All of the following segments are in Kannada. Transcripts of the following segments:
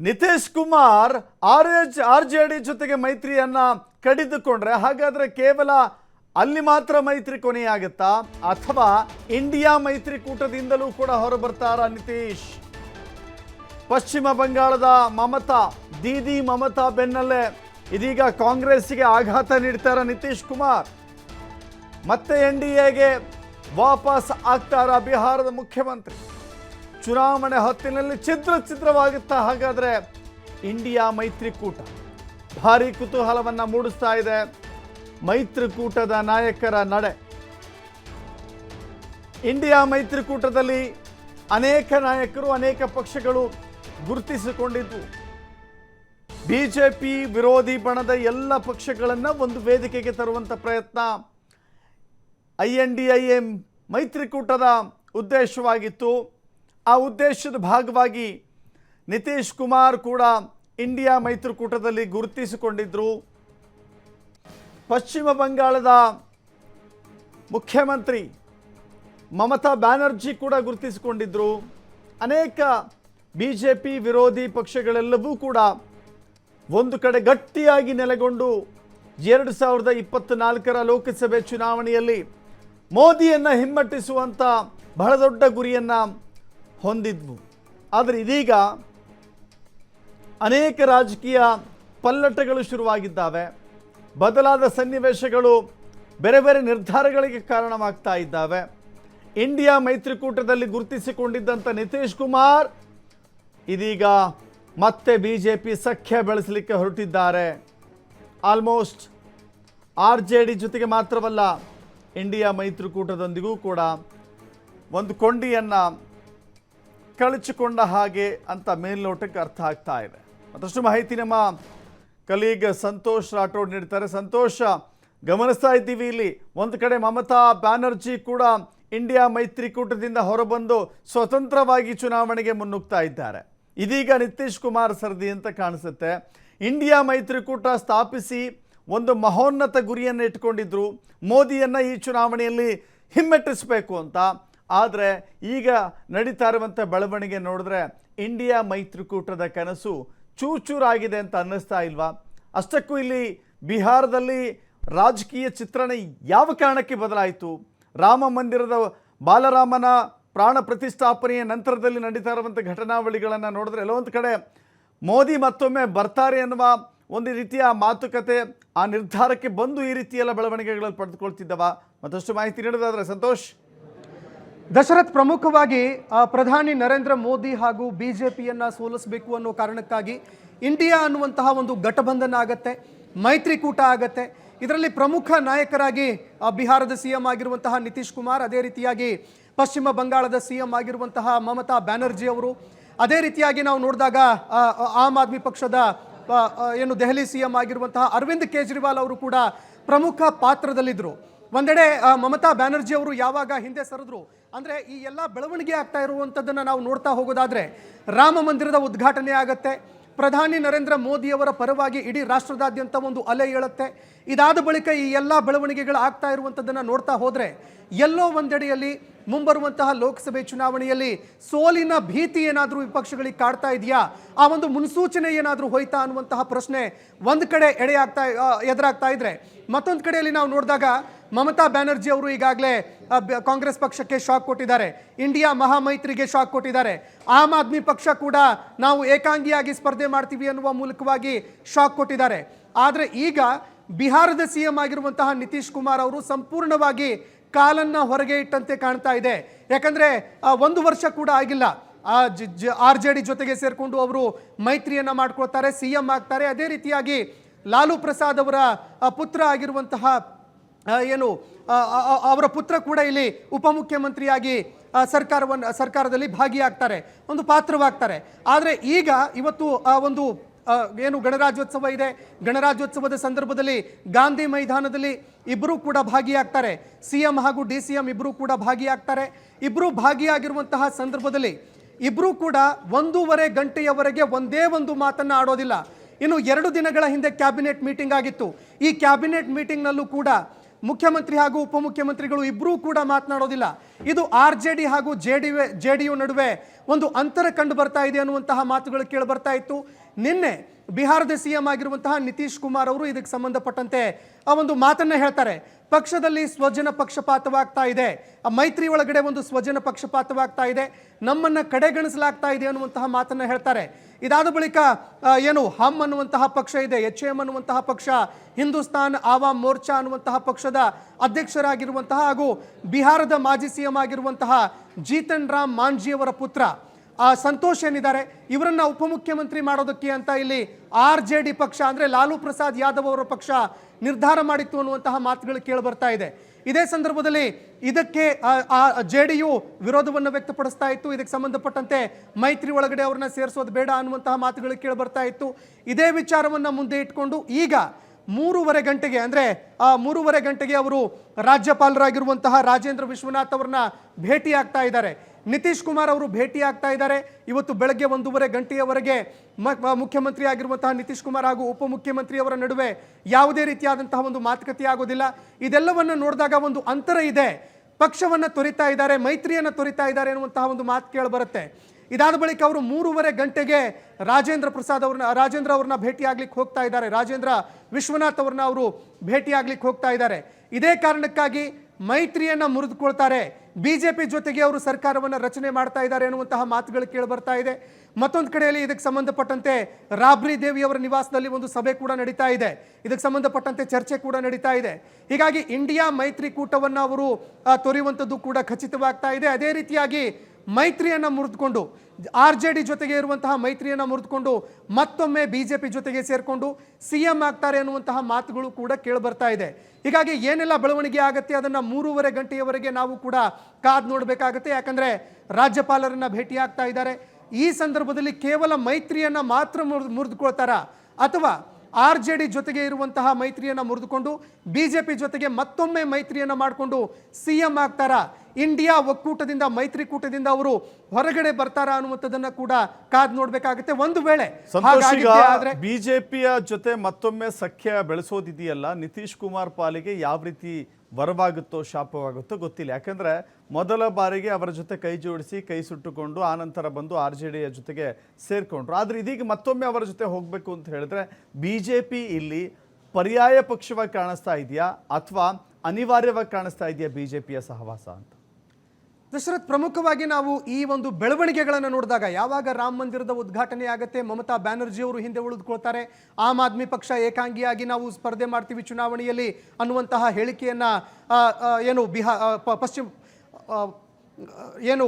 Nitish Kumar R H R J D ಜೊತೆಗೆ ಮೈತ್ರಿಯನ್ನ ಕಡಿದುಕೊಂಡ್ರೆ ಹಾಗಾದ್ರೆ ಕೇವಲ ಅಲ್ಲಿ ಮಾತ್ರ ಮೈತ್ರಿ ಕೊನೆಯಾಗುತ್ತಾ? ಅಥವಾ ಇಂಡಿಯಾ ಮೈತ್ರಿಕೂಟದಿಂದಲೂ ಕೂಡ ಹೊರಬರ್ತಾರ ನಿತೀಶ್? ಪಶ್ಚಿಮ ಬಂಗಾಳದ ಮಮತಾ, ದೀದಿ ಮಮತಾ ಬೆನ್ನಲ್ಲೇ ಇದೀಗ ಕಾಂಗ್ರೆಸ್ಸಿಗೆ ಆಘಾತ ನೀಡ್ತಾರ ನಿತೀಶ್ ಕುಮಾರ್? ಮತ್ತೆ ಎನ್ ಡಿ ಎಗೆ ವಾಪಸ್ ಆಗ್ತಾರ ಬಿಹಾರದ ಮುಖ್ಯಮಂತ್ರಿ? ಚುನಾವಣೆ ಹೊತ್ತಿನಲ್ಲಿ ಛಿದ್ರ ಛಿದ್ರವಾಗುತ್ತಾ ಹಾಗಾದರೆ ಇಂಡಿಯಾ ಮೈತ್ರಿಕೂಟ. ಭಾರಿ ಕುತೂಹಲವನ್ನು ಮೂಡಿಸ್ತಾ ಇದೆ ಮೈತ್ರಿಕೂಟದ ನಾಯಕರ ನಡೆ. ಇಂಡಿಯಾ ಮೈತ್ರಿಕೂಟದಲ್ಲಿ ಅನೇಕ ನಾಯಕರು, ಅನೇಕ ಪಕ್ಷಗಳು ಗುರುತಿಸಿಕೊಂಡಿದ್ದು. ಬಿಜೆಪಿ ವಿರೋಧಿ ಬಣದ ಎಲ್ಲ ಪಕ್ಷಗಳನ್ನು ಒಂದು ವೇದಿಕೆಗೆ ತರುವಂಥ ಪ್ರಯತ್ನ I N D I M ಮೈತ್ರಿಕೂಟದ ಉದ್ದೇಶವಾಗಿತ್ತು. ಆ ಉದ್ದೇಶದ ಭಾಗವಾಗಿ ನಿತೀಶ್ ಕುಮಾರ್ ಕೂಡ ಇಂಡಿಯಾ ಮೈತ್ರಿಕೂಟದಲ್ಲಿ ಗುರುತಿಸಿಕೊಂಡಿದ್ದರು ಪಶ್ಚಿಮ ಬಂಗಾಳದ ಮುಖ್ಯಮಂತ್ರಿ ಮಮತಾ ಬ್ಯಾನರ್ಜಿ ಕೂಡ ಗುರುತಿಸಿಕೊಂಡಿದ್ದರು ಅನೇಕ ಬಿ ಜೆ ಪಿ ವಿರೋಧಿ ಪಕ್ಷಗಳೆಲ್ಲವೂ ಕೂಡ ಒಂದು ಕಡೆ ಗಟ್ಟಿಯಾಗಿ ನೆಲೆಗೊಂಡು ಎರಡು ಸಾವಿರದ ಇಪ್ಪತ್ತ್ನಾಲ್ಕರ ಲೋಕಸಭೆ ಚುನಾವಣೆಯಲ್ಲಿ ಮೋದಿಯನ್ನು ಹಿಮ್ಮೆಟ್ಟಿಸುವಂಥ ಬಹಳ ದೊಡ್ಡ ಗುರಿಯನ್ನು ಹೊಂದಿದ್ವು. ಆದರೆ ಇದೀಗ ಅನೇಕ ರಾಜಕೀಯ ಪಲ್ಲಟಗಳು ಶುರುವಾಗಿದ್ದಾವೆ. ಬದಲಾದ ಸನ್ನಿವೇಶಗಳು ಬೇರೆ ಬೇರೆ ನಿರ್ಧಾರಗಳಿಗೆ ಕಾರಣವಾಗ್ತಾ ಇದ್ದಾವೆ. ಇಂಡಿಯಾ ಮೈತ್ರಿಕೂಟದಲ್ಲಿ ಗುರುತಿಸಿಕೊಂಡಿದ್ದಂಥ ನಿತೀಶ್ ಕುಮಾರ್ ಇದೀಗ ಮತ್ತೆ ಬಿ ಜೆ ಪಿ ಸಖ್ಯ ಬೆಳೆಸಲಿಕ್ಕೆ ಹೊರಟಿದ್ದಾರೆ. ಆಲ್ಮೋಸ್ಟ್ ಆರ್ ಜೆ ಡಿ ಜೊತೆಗೆ ಮಾತ್ರವಲ್ಲ, ಇಂಡಿಯಾ ಮೈತ್ರಿಕೂಟದೊಂದಿಗೂ ಕೂಡ ಒಂದು ಕೊಂಡಿಯನ್ನು ಕಳಚಿಕೊಂಡ ಹಾಗೆ ಅಂತ ಮೇಲ್ನೋಟಕ್ಕೆ ಅರ್ಥ ಆಗ್ತಾ ಇದೆ. ಮತ್ತಷ್ಟು ಮಾಹಿತಿ ನಮ್ಮ ಕಲೀಗ್ ಸಂತೋಷ್ ರಾಠೋಡ್ ನೀಡ್ತಾರೆ ಸಂತೋಷ, ಗಮನಿಸ್ತಾ ಇದ್ದೀವಿ ಇಲ್ಲಿ. ಒಂದು ಕಡೆ ಮಮತಾ ಬ್ಯಾನರ್ಜಿ ಕೂಡ ಇಂಡಿಯಾ ಮೈತ್ರಿಕೂಟದಿಂದ ಹೊರಬಂದು ಸ್ವತಂತ್ರವಾಗಿ ಚುನಾವಣೆಗೆ ಮುನ್ನುಗ್ತಾ ಇದ್ದಾರೆ. ಇದೀಗ ನಿತೀಶ್ ಕುಮಾರ್ ಸರದಿ ಅಂತ ಕಾಣಿಸುತ್ತೆ. ಇಂಡಿಯಾ ಮೈತ್ರಿಕೂಟ ಸ್ಥಾಪಿಸಿ ಒಂದು ಮಹೋನ್ನತ ಗುರಿಯನ್ನು ಇಟ್ಕೊಂಡಿದ್ರು. ಮೋದಿಯನ್ನು ಈ ಚುನಾವಣೆಯಲ್ಲಿ ಹಿಮ್ಮೆಟ್ಟಿಸಬೇಕು ಅಂತ. ಆದರೆ ಈಗ ನಡೀತಾ ಇರುವಂಥ ಬೆಳವಣಿಗೆ ನೋಡಿದ್ರೆ ಇಂಡಿಯಾ ಮೈತ್ರಿಕೂಟದ ಕನಸು ಚೂಚೂರಾಗಿದೆ ಅಂತ ಅನ್ನಿಸ್ತಾ ಇಲ್ವಾ? ಅಷ್ಟಕ್ಕೂ ಇಲ್ಲಿ ಬಿಹಾರದಲ್ಲಿ ರಾಜಕೀಯ ಚಿತ್ರಣ ಯಾವ ಕಾರಣಕ್ಕೆ ಬದಲಾಯಿತು? ರಾಮ ಮಂದಿರದ ಬಾಲರಾಮನ ಪ್ರಾಣ ಪ್ರತಿಷ್ಠಾಪನೆಯ ನಂತರದಲ್ಲಿ ನಡೀತಾ ಇರುವಂಥ ಘಟನಾವಳಿಗಳನ್ನು ನೋಡಿದ್ರೆ ಎಲ್ಲೊಂದು ಕಡೆ ಮೋದಿ ಮತ್ತೊಮ್ಮೆ ಬರ್ತಾರೆ ಅನ್ನುವ ಒಂದು ರೀತಿಯ ಮಾತುಕತೆ ಆ ನಿರ್ಧಾರಕ್ಕೆ ಬಂದು ಈ ರೀತಿಯೆಲ್ಲ ಬೆಳವಣಿಗೆಗಳಲ್ಲಿ ಪಡೆದುಕೊಳ್ತಿದ್ದವ. ಮತ್ತಷ್ಟು ಮಾಹಿತಿ ನೀಡೋದಾದರೆ ಸಂತೋಷ್. ದಶರಥ್ ಪ್ರಮುಖವಾಗಿ ಪ್ರಧಾನಿ ನರೇಂದ್ರ ಮೋದಿ ಹಾಗೂ ಬಿ ಜೆ ಪಿಯನ್ನು ಸೋಲಿಸಬೇಕು ಅನ್ನೋ ಕಾರಣಕ್ಕಾಗಿ ಇಂಡಿಯಾ ಅನ್ನುವಂತಹ ಒಂದು ಘಟಬಂಧನ ಆಗತ್ತೆ, ಮೈತ್ರಿಕೂಟ ಆಗತ್ತೆ. ಇದರಲ್ಲಿ ಪ್ರಮುಖ ನಾಯಕರಾಗಿ ಬಿಹಾರದ ಸಿ ಎಂ ಆಗಿರುವಂತಹ ನಿತೀಶ್ ಕುಮಾರ್, ಅದೇ ರೀತಿಯಾಗಿ ಪಶ್ಚಿಮ ಬಂಗಾಳದ ಸಿ ಎಂ ಆಗಿರುವಂತಹ ಮಮತಾ ಬ್ಯಾನರ್ಜಿ ಅವರು, ಅದೇ ರೀತಿಯಾಗಿ ನಾವು ನೋಡಿದಾಗ ಆಮ್ ಆದ್ಮಿ ಪಕ್ಷದ ಏನು ದೆಹಲಿ ಸಿ ಎಂ ಆಗಿರುವಂತಹ ಅರವಿಂದ್ ಕೇಜ್ರಿವಾಲ್ ಅವರು ಕೂಡ ಪ್ರಮುಖ ಪಾತ್ರದಲ್ಲಿದ್ದರು. ಒಂದೆಡೆ ಮಮತಾ ಬ್ಯಾನರ್ಜಿ ಅವರು ಯಾವಾಗ ಹಿಂದೆ ಸರಿದ್ರು ಅಂದ್ರೆ ಈ ಎಲ್ಲ ಬೆಳವಣಿಗೆ ಆಗ್ತಾ ಇರುವಂಥದ್ದನ್ನು ನಾವು ನೋಡ್ತಾ ಹೋಗೋದಾದರೆ ರಾಮ ಮಂದಿರದ ಉದ್ಘಾಟನೆ ಆಗುತ್ತೆ. ಪ್ರಧಾನಿ ನರೇಂದ್ರ ಮೋದಿಯವರ ಪರವಾಗಿ ಇಡೀ ರಾಷ್ಟ್ರದಾದ್ಯಂತ ಒಂದು ಅಲೆ ಏಳುತ್ತೆ. ಇದಾದ ಬಳಿಕ ಈ ಎಲ್ಲ ಬೆಳವಣಿಗೆಗಳು ಆಗ್ತಾ ಇರುವಂಥದ್ದನ್ನು ನೋಡ್ತಾ ಹೋದರೆ ಎಲ್ಲೋ ಒಂದೆಡೆಯಲ್ಲಿ ಮುಂಬರುವಂತಹ ಲೋಕಸಭೆ ಚುನಾವಣೆಯಲ್ಲಿ ಸೋಲಿನ ಭೀತಿ ಏನಾದರೂ ವಿಪಕ್ಷಗಳಿಗೆ ಕಾಡ್ತಾ ಇದೆಯಾ? ಆ ಒಂದು ಮುನ್ಸೂಚನೆ ಏನಾದರೂ ಹೋಯ್ತಾ ಅನ್ನುವಂತಹ ಪ್ರಶ್ನೆ ಒಂದು ಕಡೆ ಎಡೆಯಾಗ್ತಾ ಎದುರಾಗ್ತಾ ಇದ್ರೆ ಮತ್ತೊಂದು ಕಡೆಯಲ್ಲಿ ನಾವು ನೋಡಿದಾಗ ಮಮತಾ ಬ್ಯಾನರ್ಜಿ ಅವರು ಈಗಾಗಲೇ ಕಾಂಗ್ರೆಸ್ ಪಕ್ಷಕ್ಕೆ ಶಾಕ್ ಕೊಟ್ಟಿದ್ದಾರೆ. ಇಂಡಿಯಾ ಮಹಾಮೈತ್ರಿಗೆ ಶಾಕ್ ಕೊಟ್ಟಿದ್ದಾರೆ. ಆಮ್ ಆದ್ಮಿ ಪಕ್ಷ ಕೂಡ ನಾವು ಏಕಾಂಗಿಯಾಗಿ ಸ್ಪರ್ಧೆ ಮಾಡ್ತೀವಿ ಅನ್ನುವ ಮೂಲಕವಾಗಿ ಶಾಕ್ ಕೊಟ್ಟಿದ್ದಾರೆ. ಆದರೆ ಈಗ ಬಿಹಾರದ ಸಿ ಎಂ ಆಗಿರುವಂತಹ ನಿತೀಶ್ ಕುಮಾರ್ ಅವರು ಸಂಪೂರ್ಣವಾಗಿ ಕಾಲನ್ನ ಹೊರಗೆ ಇಟ್ಟಂತೆ ಕಾಣ್ತಾ ಇದೆ. ಯಾಕಂದ್ರೆ ಒಂದು ವರ್ಷ ಕೂಡ ಆಗಿಲ್ಲ. ಆರ್ ಜೆ ಡಿ ಜೊತೆಗೆ ಸೇರಿಕೊಂಡು ಅವರು ಮೈತ್ರಿಯನ್ನ ಮಾಡ್ಕೊಳ್ತಾರೆ ಸಿ ಎಂ ಆಗ್ತಾರೆ. ಅದೇ ರೀತಿಯಾಗಿ ಲಾಲು ಪ್ರಸಾದ್ ಅವರ ಪುತ್ರ ಆಗಿರುವಂತಹ ಏನು ಅವರ ಪುತ್ರ ಕೂಡ ಇಲ್ಲಿ ಉಪಮುಖ್ಯಮಂತ್ರಿಯಾಗಿ ಸರ್ಕಾರವನ್ನು ಸರ್ಕಾರದಲ್ಲಿ ಭಾಗಿಯಾಗ್ತಾರೆ, ಒಂದು ಪಾತ್ರವಾಗ್ತಾರೆ. ಆದರೆ ಈಗ ಇವತ್ತು, ಆ, ಒಂದು ಏನು ಗಣರಾಜ್ಯೋತ್ಸವ ಇದೆ. ಗಣರಾಜ್ಯೋತ್ಸವದ ಸಂದರ್ಭದಲ್ಲಿ ಗಾಂಧಿ ಮೈದಾನದಲ್ಲಿ ಇಬ್ಬರೂ ಕೂಡ ಭಾಗಿಯಾಗ್ತಾರೆ. ಸಿ ಎಂ ಹಾಗೂ ಡಿ ಸಿ ಎಂ ಇಬ್ಬರೂ ಕೂಡ ಭಾಗಿಯಾಗ್ತಾರೆ. ಇಬ್ಬರೂ ಭಾಗಿಯಾಗಿರುವಂತಹ ಸಂದರ್ಭದಲ್ಲಿ ಇಬ್ಬರೂ ಕೂಡ ಒಂದೂವರೆ ಗಂಟೆಯವರೆಗೆ ಒಂದೇ ಒಂದು ಮಾತನ್ನು ಆಡೋದಿಲ್ಲ. ಇನ್ನು ಎರಡು ದಿನಗಳ ಹಿಂದೆ ಕ್ಯಾಬಿನೆಟ್ ಮೀಟಿಂಗ್ ಆಗಿತ್ತು. ಈ ಕ್ಯಾಬಿನೆಟ್ ಮೀಟಿಂಗ್ನಲ್ಲೂ ಕೂಡ ಮುಖ್ಯಮಂತ್ರಿ ಹಾಗೂ ಉಪಮುಖ್ಯಮಂತ್ರಿಗಳು ಇಬ್ಬರೂ ಕೂಡ ಮಾತನಾಡೋದಿಲ್ಲ. ಇದು ಆರ್ ಜೆ ಡಿ ಹಾಗೂ ಜೆ ಡಿ ಜೆ ಡಿ ನಡುವೆ ಒಂದು ಅಂತರ ಕಂಡು ಬರ್ತಾ ಇದೆ ಅನ್ನುವಂತಹ ಮಾತುಗಳು ಕೇಳಿ ಬರ್ತಾ ಇತ್ತು. ನಿನ್ನೆ ಬಿಹಾರದ ಸಿ ಎಂ ಆಗಿರುವಂತಹ ನಿತೀಶ್ ಕುಮಾರ್ ಅವರು ಇದಕ್ಕೆ ಸಂಬಂಧಪಟ್ಟಂತೆ ಆ ಒಂದು ಮಾತನ್ನ ಹೇಳ್ತಾರೆ. ಪಕ್ಷದಲ್ಲಿ ಸ್ವಜನ ಪಕ್ಷಪಾತವಾಗ್ತಾ ಇದೆ. ಆ ಮೈತ್ರಿ ಒಳಗಡೆ ಒಂದು ಸ್ವಜನ ಪಕ್ಷಪಾತವಾಗ್ತಾ ಇದೆ. ನಮ್ಮನ್ನ ಕಡೆಗಣಿಸಲಾಗ್ತಾ ಇದೆ ಅನ್ನುವಂತಹ ಮಾತನ್ನ ಹೇಳ್ತಾರೆ. ಇದಾದ ಬಳಿಕ ಏನು ಹಮ್ ಅನ್ನುವಂತಹ ಪಕ್ಷ ಇದೆ, ಎಚ್ ಎಂ ಅನ್ನುವಂತಹ ಪಕ್ಷ, ಹಿಂದೂಸ್ತಾನ್ ಆವಾಮ್ ಮೋರ್ಚಾ ಅನ್ನುವಂತಹ ಪಕ್ಷದ ಅಧ್ಯಕ್ಷರಾಗಿರುವಂತಹ ಹಾಗೂ ಬಿಹಾರದ ಮಾಜಿ ಸಿ ಎಂ ಆಗಿರುವಂತಹ ಜೀತನ್ ರಾಮ್ ಮಾಂಜಿಯವರ ಪುತ್ರ. ಸಂತೋಷ್ ಏನಿದ್ದಾರೆ? ಇವರನ್ನ ಉಪಮುಖ್ಯಮಂತ್ರಿ ಮಾಡೋದಕ್ಕೆ ಅಂತ ಇಲ್ಲಿ ಆರ್ ಜೆ ಡಿ ಪಕ್ಷ, ಅಂದ್ರೆ ಲಾಲು ಪ್ರಸಾದ್ ಯಾದವ್ ಅವರ ಪಕ್ಷ ನಿರ್ಧಾರ ಮಾಡಿತ್ತು ಅನ್ನುವಂತಹ ಮಾತುಗಳು ಕೇಳಿ ಬರ್ತಾ ಇದೆ. ಇದೇ ಸಂದರ್ಭದಲ್ಲಿ ಇದಕ್ಕೆ ಜೆ ಡಿ ಯು ವಿರೋಧವನ್ನು ವ್ಯಕ್ತಪಡಿಸ್ತಾ ಇತ್ತು. ಇದಕ್ಕೆ ಸಂಬಂಧಪಟ್ಟಂತೆ ಮೈತ್ರಿ ಒಳಗಡೆ ಅವ್ರನ್ನ ಸೇರಿಸೋದು ಬೇಡ ಅನ್ನುವಂತಹ ಮಾತುಗಳು ಕೇಳಿ ಬರ್ತಾ ಇತ್ತು. ಇದೇ ವಿಚಾರವನ್ನ ಮುಂದೆ ಇಟ್ಕೊಂಡು ಈಗ ಮೂರುವರೆ ಗಂಟೆಗೆ, ಅಂದ್ರೆ ಆ ಮೂರುವರೆ ಗಂಟೆಗೆ ಅವರು ರಾಜ್ಯಪಾಲರಾಗಿರುವಂತಹ ರಾಜೇಂದ್ರ ವಿಶ್ವನಾಥ್ ಅವರನ್ನ ಭೇಟಿ ಆಗ್ತಾ ಇದ್ದಾರೆ. ನಿತೀಶ್ ಕುಮಾರ್ ಅವರು ಭೇಟಿ ಆಗ್ತಾ ಇದ್ದಾರೆ. ಇವತ್ತು ಬೆಳಗ್ಗೆ ಒಂದೂವರೆ ಗಂಟೆಯವರೆಗೆ ಮುಖ್ಯಮಂತ್ರಿ ಆಗಿರುವಂತಹ ನಿತೀಶ್ ಕುಮಾರ್ ಹಾಗೂ ಉಪಮುಖ್ಯಮಂತ್ರಿಯವರ ನಡುವೆ ಯಾವುದೇ ರೀತಿಯಾದಂತಹ ಒಂದು ಮಾತುಕತೆ ಆಗೋದಿಲ್ಲ. ಇದೆಲ್ಲವನ್ನು ನೋಡಿದಾಗ ಒಂದು ಅಂತರ ಇದೆ. ಪಕ್ಷವನ್ನು ತೊರಿತಾ ಇದ್ದಾರೆ, ಮೈತ್ರಿಯನ್ನು ತೊರಿತಾ ಇದ್ದಾರೆ ಅನ್ನುವಂತಹ ಒಂದು ಮಾತು ಕೇಳಿ ಬರುತ್ತೆ. ಇದಾದ ಬಳಿಕ ಅವರು ಮೂರುವರೆ ಗಂಟೆಗೆ ರಾಜೇಂದ್ರ ಪ್ರಸಾದ್ ಅವ್ರನ್ನ, ರಾಜೇಂದ್ರ ಅವ್ರನ್ನ ಭೇಟಿ ಆಗ್ಲಿಕ್ಕೆ ಹೋಗ್ತಾ ಇದ್ದಾರೆ. ರಾಜೇಂದ್ರ ವಿಶ್ವನಾಥ್ ಅವ್ರನ್ನ ಅವರು ಭೇಟಿ ಆಗ್ಲಿಕ್ಕೆ ಹೋಗ್ತಾ ಇದ್ದಾರೆ. ಇದೇ ಕಾರಣಕ್ಕಾಗಿ ಮೈತ್ರಿಯನ್ನ ಮುರಿದುಕೊಳ್ತಾರೆ. ಬಿಜೆಪಿ ಜೊತೆಗೆ ಅವರು ಸರ್ಕಾರವನ್ನ ರಚನೆ ಮಾಡ್ತಾ ಇದ್ದಾರೆ ಅನ್ನುವಂತಹ ಮಾತುಗಳು ಕೇಳಿ ಬರ್ತಾ ಇದೆ. ಮತ್ತೊಂದು ಕಡೆಯಲ್ಲಿ ಇದಕ್ಕೆ ಸಂಬಂಧಪಟ್ಟಂತೆ ರಾಬ್ರಿ ದೇವಿ ಅವರ ನಿವಾಸದಲ್ಲಿ ಒಂದು ಸಭೆ ಕೂಡ ನಡೀತಾ ಇದೆ. ಇದಕ್ಕೆ ಸಂಬಂಧಪಟ್ಟಂತೆ ಚರ್ಚೆ ಕೂಡ ನಡೀತಾ ಇದೆ. ಹೀಗಾಗಿ ಇಂಡಿಯಾ ಮೈತ್ರಿಕೂಟವನ್ನು ಅವರು ತೊರೆಯುವಂಥದ್ದು ಕೂಡ ಖಚಿತವಾಗ್ತಾ ಇದೆ. ಅದೇ ರೀತಿಯಾಗಿ ಮೈತ್ರಿಯನ್ನ ಮುರಿದುಕೊಂಡು, ಆರ್ ಜೆ ಡಿ ಜೊತೆಗೆ ಇರುವಂತಹ ಮೈತ್ರಿಯನ್ನು ಮುರಿದುಕೊಂಡು, ಮತ್ತೊಮ್ಮೆ ಬಿ ಜೆ ಪಿ ಜೊತೆಗೆ ಸೇರಿಕೊಂಡು ಸಿ ಎಂ ಆಗ್ತಾರೆ ಅನ್ನುವಂತಹ ಮಾತುಗಳು ಕೂಡ ಕೇಳಿಬರ್ತಾ ಇದೆ. ಹೀಗಾಗಿ ಏನೆಲ್ಲ ಬೆಳವಣಿಗೆ ಆಗುತ್ತೆ, ಅದನ್ನು ಮೂರುವರೆ ಗಂಟೆಯವರೆಗೆ ನಾವು ಕೂಡ ಕಾದು ನೋಡಬೇಕಾಗುತ್ತೆ. ಯಾಕಂದರೆ ರಾಜ್ಯಪಾಲರನ್ನು ಭೇಟಿ ಆಗ್ತಾ ಇದ್ದಾರೆ. ಈ ಸಂದರ್ಭದಲ್ಲಿ ಕೇವಲ ಮೈತ್ರಿಯನ್ನು ಮಾತ್ರ ಮುರಿದು, ಮುರಿದುಕೊಳ್ತಾರಾ ಅಥವಾ ಆರ್ ಜೆ ಡಿ ಜೊತೆಗೆ ಇರುವಂತಹ ಮೈತ್ರಿಯನ್ನು ಮುರಿದುಕೊಂಡು ಬಿಜೆಪಿ ಜೊತೆಗೆ ಮತ್ತೊಮ್ಮೆ ಮೈತ್ರಿಯನ್ನು ಮಾಡಿಕೊಂಡು ಸಿ ಎಂ ಆಗ್ತಾರ? ಇಂಡಿಯಾ ಒಕ್ಕೂಟದಿಂದ ಮೈತ್ರಿಕೂಟದಿಂದ ಅವರು ಹೊರಗಡೆ ಬರ್ತಾರಾ ಅನ್ನುವಂಥದ್ದನ್ನ ಕೂಡ ಕಾದ್ ನೋಡ್ಬೇಕಾಗುತ್ತೆ. ಒಂದು ವೇಳೆ ಬಿಜೆಪಿಯ ಜೊತೆ ಮತ್ತೊಮ್ಮೆ ಸಖ್ಯ ಬೆಳೆಸೋದಿದೆಯಲ್ಲ ನಿತೀಶ್ ಕುಮಾರ್ ಪಾಲಿಗೆ ಯಾವ ರೀತಿ ವರವಾಗುತ್ತೋ ಶಾಪವಾಗುತ್ತೋ ಗೊತ್ತಿಲ್ಲ. ಯಾಕಂದ್ರೆ ಮೊದಲ ಬಾರಿಗೆ ಅವರ ಜೊತೆ ಕೈ ಜೋಡಿಸಿ ಕೈ ಸುಟ್ಟುಕೊಂಡು ಆನಂತರ ಬಂದು ಆರ್ ಜೆ ಡಿಯ ಜೊತೆಗೆ ಸೇರ್ಕೊಂಡ್ರು. ಆದ್ರೆ ಇದೀಗ ಮತ್ತೊಮ್ಮೆ ಅವರ ಜೊತೆ ಹೋಗಬೇಕು ಅಂತ ಹೇಳಿದ್ರೆ ಬಿಜೆಪಿ ಇಲ್ಲಿ ಪರ್ಯಾಯ ಪಕ್ಷವಾಗಿ ಕಾಣಿಸ್ತಾ ಇದೆಯಾ ಅಥವಾ ಅನಿವಾರ್ಯವಾಗಿ ಕಾಣಿಸ್ತಾ ಇದೆಯಾ ಬಿಜೆಪಿಯ ಸಹವಾಸ ಅಂತ? ದಶರಥ್ ಪ್ರಮುಖವಾಗಿ ನಾವು ಈ ಒಂದು ಬೆಳವಣಿಗೆಗಳನ್ನು ನೋಡಿದಾಗ ಯಾವಾಗ ರಾಮ ಮಂದಿರದ ಉದ್ಘಾಟನೆ ಆಗುತ್ತೆ, ಮಮತಾ ಬ್ಯಾನರ್ಜಿ ಅವರು ಹಿಂದೆ ಉಳಿದುಕೊಳ್ತಾರೆ, ಆಮ್ ಆದ್ಮಿ ಪಕ್ಷ ಏಕಾಂಗಿಯಾಗಿ ನಾವು ಸ್ಪರ್ಧೆ ಮಾಡ್ತೀವಿ ಚುನಾವಣೆಯಲ್ಲಿ ಅನ್ನುವಂತಹ ಹೇಳಿಕೆಯನ್ನ ಏನು ಬಿಹಾ ಪಶ್ಚಿಮ ಏನು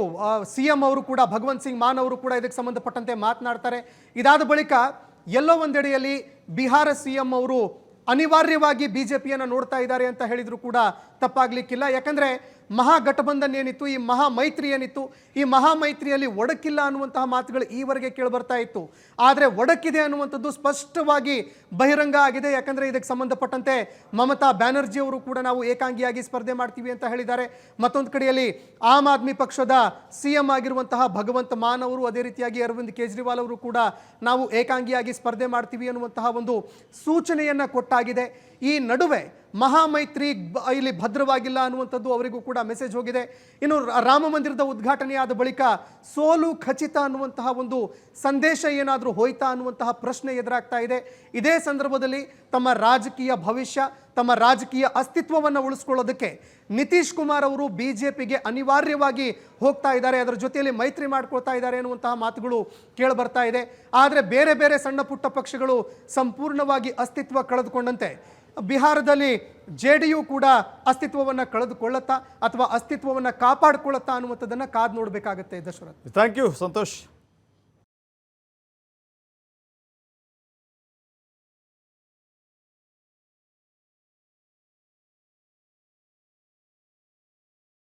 ಸಿ ಎಂ ಅವರು ಕೂಡ, ಭಗವಂತ್ ಸಿಂಗ್ ಮಾನ್ ಅವರು ಕೂಡ ಇದಕ್ಕೆ ಸಂಬಂಧಪಟ್ಟಂತೆ ಮಾತನಾಡ್ತಾರೆ. ಇದಾದ ಬಳಿಕ ಎಲ್ಲೋ ಒಂದೆಡೆಯಲ್ಲಿ ಬಿಹಾರ ಸಿ ಎಂ ಅವರು ಅನಿವಾರ್ಯವಾಗಿ ಬಿಜೆಪಿಯನ್ನು ನೋಡ್ತಾ ಇದ್ದಾರೆ ಅಂತ ಹೇಳಿದರೂ ಕೂಡ ತಪ್ಪಾಗಲಿಕ್ಕಿಲ್ಲ. ಯಾಕಂದ್ರೆ ಮಹಾಗಠಬಂಧನ್ ಏನಿತ್ತು ಈ ಮಹಾ ಮೈತ್ರಿ ಏನಿತ್ತು ಈ ಮಹಾ ಮೈತ್ರಿಯಲ್ಲಿ ಒಡಕಿಲ್ಲ ಅನ್ನುವಂತಹ ಮಾತುಗಳು ಈವರೆಗೆ ಕೇಳಿ ಬರ್ತಾ ಇತ್ತು. ಆದರೆ ಒಡಕಿದೆ ಅನ್ನುವಂಥದ್ದು ಸ್ಪಷ್ಟವಾಗಿ ಬಹಿರಂಗ ಆಗಿದೆ. ಯಾಕಂದರೆ ಇದಕ್ಕೆ ಸಂಬಂಧಪಟ್ಟಂತೆ ಮಮತಾ ಬ್ಯಾನರ್ಜಿ ಅವರು ಕೂಡ ನಾವು ಏಕಾಂಗಿಯಾಗಿ ಸ್ಪರ್ಧೆ ಮಾಡ್ತೀವಿ ಅಂತ ಹೇಳಿದ್ದಾರೆ. ಮತ್ತೊಂದು ಕಡೆಯಲ್ಲಿ ಆಮ್ ಆದ್ಮಿ ಪಕ್ಷದ ಸಿ ಎಂ ಆಗಿರುವಂತಹ ಭಗವಂತ ಮಾನ್ ಅವರು, ಅದೇ ರೀತಿಯಾಗಿ ಅರವಿಂದ್ ಕೇಜ್ರಿವಾಲ್ ಅವರು ಕೂಡ ನಾವು ಏಕಾಂಗಿಯಾಗಿ ಸ್ಪರ್ಧೆ ಮಾಡ್ತೀವಿ ಅನ್ನುವಂತಹ ಒಂದು ಸೂಚನೆಯನ್ನು ಕೊಟ್ಟಾಗಿದೆ. ಈ ನಡುವೆ ಮಹಾಮೈತ್ರಿ ಇಲ್ಲಿ ಭದ್ರವಾಗಿಲ್ಲ ಅನ್ನುವಂಥದ್ದು ಅವರಿಗೂ ಕೂಡ ಮೆಸೇಜ್ ಹೋಗಿದೆ. ಇನ್ನು ರಾಮ ಮಂದಿರದ ಉದ್ಘಾಟನೆಯಾದ ಬಳಿಕ ಸೋಲು ಖಚಿತ ಅನ್ನುವಂತಹ ಒಂದು ಸಂದೇಶ ಏನಾದರೂ ಹೋಯ್ತಾ ಅನ್ನುವಂತಹ ಪ್ರಶ್ನೆ ಎದುರಾಗ್ತಾ ಇದೆ. ಇದೇ ಸಂದರ್ಭದಲ್ಲಿ ತಮ್ಮ ರಾಜಕೀಯ ಭವಿಷ್ಯ, ತಮ್ಮ ರಾಜಕೀಯ ಅಸ್ತಿತ್ವವನ್ನು ಉಳಿಸ್ಕೊಳ್ಳೋದಕ್ಕೆ ನಿತೀಶ್ ಕುಮಾರ್ ಅವರು ಬಿ ಜೆ ಪಿಗೆ ಅನಿವಾರ್ಯವಾಗಿ ಹೋಗ್ತಾ ಇದ್ದಾರೆ. ಅದರ ಜೊತೆಯಲ್ಲಿ ಮೈತ್ರಿ ಮಾಡ್ಕೊಳ್ತಾ ಇದ್ದಾರೆ ಅನ್ನುವಂತಹ ಮಾತುಗಳು ಕೇಳಿ ಬರ್ತಾ ಇದೆ. ಆದರೆ ಬೇರೆ ಬೇರೆ ಸಣ್ಣ ಪುಟ್ಟ ಪಕ್ಷಗಳು ಸಂಪೂರ್ಣವಾಗಿ ಅಸ್ತಿತ್ವ ಕಳೆದುಕೊಂಡಂತೆ. ಬಿಹಾರದಲ್ಲಿ ಜೆ ಡಿ ಯು ಕೂಡ ಅಸ್ತಿತ್ವವನ್ನು ಕಳೆದುಕೊಳ್ಳುತ್ತಾ ಅಥವಾ ಅಸ್ತಿತ್ವವನ್ನು ಕಾಪಾಡಿಕೊಳ್ಳುತ್ತಾ ಅನ್ನುವಂಥದ್ದನ್ನು ಕಾದು ನೋಡಬೇಕಾಗುತ್ತೆ ದಶರಥ್. Thank you Santosh.